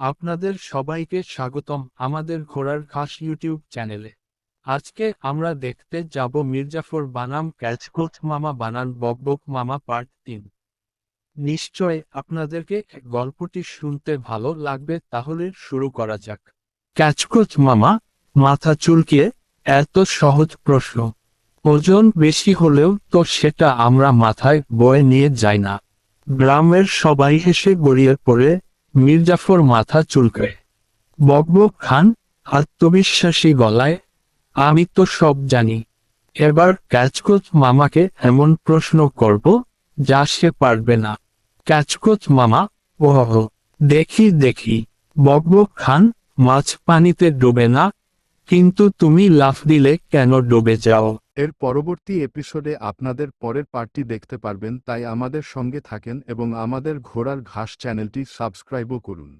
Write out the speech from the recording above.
আপনাদের সবাইকে স্বাগতম আমাদের ঘোড়ার খাস ইউটিউব চ্যানেলে। আজকে আমরা দেখতে যাব মির্জাফর বানাম ক্যাচকোচ মামা বানান বকবক মামা পার্ট তিন। নিশ্চয় আপনাদেরকে গল্পটি শুনতে ভালো লাগবে, তাহলে শুরু করা যাক। ক্যাচকোচ মামা, মাথা চুলকিয়ে, এত সহজ প্রশ্ন। ওজন বেশি হলেও তো সেটা আমরা মাথায় বয়ে নিয়ে যাই না। গ্রামের সবাই হেসে গড়িয়ে পড়ে মির্জাফর মাথা চুলকায়। বকবক খান, আত্মবিশ্বাসী গলায়, আমি তো সব জানি। এবার ক্যাচকোচ মামাকে এমন প্রশ্ন করব যা সে পারবে না। ক্যাচকোচ মামা, ওহ, দেখি দেখি। বকবক খান, মাছ পানিতে ডুবে না কিন্তু তুমি লাফ দিলে কেন ডুবে যাও? এর পরবর্তী এপিসোডে আপনাদের পরের পার্টটি দেখতে পারবেন, তাই আমাদের সঙ্গে থাকেন এবং আমাদের ঘোড়ার ঘাস চ্যানেলটি সাবস্ক্রাইবও করুন।